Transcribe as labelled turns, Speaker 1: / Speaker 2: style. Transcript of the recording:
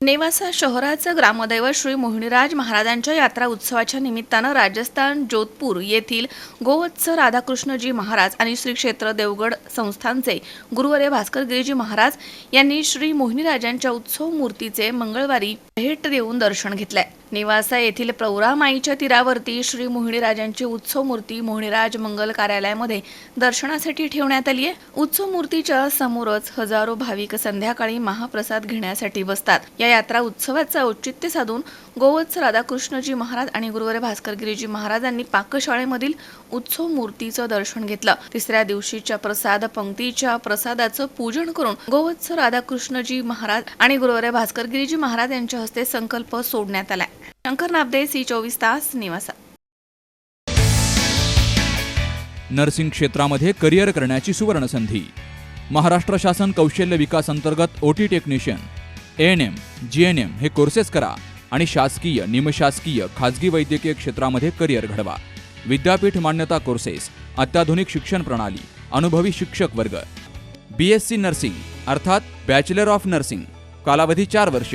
Speaker 1: नेवासा शहराचं ग्रामदैवत श्री मोहिनीराज महाराजांच्या यात्रा उत्सवाच्या निमित्तानं राजस्थान जोधपूर येथील गोवत्स राधाकृष्णजी महाराज आणि श्री क्षेत्र देवगड संस्थांचे गुरुवरे भास्कर गिरीजी महाराज यांनी श्री मोहिनीराजांच्या उत्सव मूर्तीचे मंगळवारी भेट देऊन दर्शन घेतलंय. नेवासा येथील प्रौरामाईच्या तीरावरती श्री मोहिनीराजांची उत्सव मूर्ती मोहिनीराज मंगल कार्यालयामध्ये दर्शनासाठी ठेवण्यात आली आहे. उत्सव मूर्तीच्या समोरच हजारो भाविक संध्याकाळी महाप्रसाद घेण्यासाठी बसतात. या यात्रा उत्सवाचं औचित्य साधून गोवत्स राधाकृष्णजी महाराज आणि गुरुवार भास्कर गिरीजी महाराजांनी पाकशाळेमधील उत्सव मूर्तीचं दर्शन घेतलं. तिसऱ्या दिवशीच्या प्रसाद पंक्तीच्या प्रसादाचं पूजन करून गोवत्स राधाकृष्णजी महाराज आणि गुरुवार भास्कर गिरीजी महाराज यांच्या हस्ते संकल्प सोडण्यात आलाय. शंकर नाबदे सी चोवीस तास निवासा.
Speaker 2: नर्सिंग क्षेत्रामध्ये करिअर करण्याची सुवर्ण संधी महाराष्ट्र शासन कौशल्य विकास अंतर्गत OT technician. N M G N M हे कोर्सेस करा आणि शासकीय निमशासकीय खाजगी वैद्यकीय क्षेत्रामध्ये करिअर घडवा. विद्यापीठ मान्यता कोर्सेस अत्याधुनिक शिक्षण प्रणाली अनुभवी शिक्षक वर्ग. बी एस सी नर्सिंग अर्थात बॅचलर ऑफ नर्सिंग कालावधी चार वर्ष.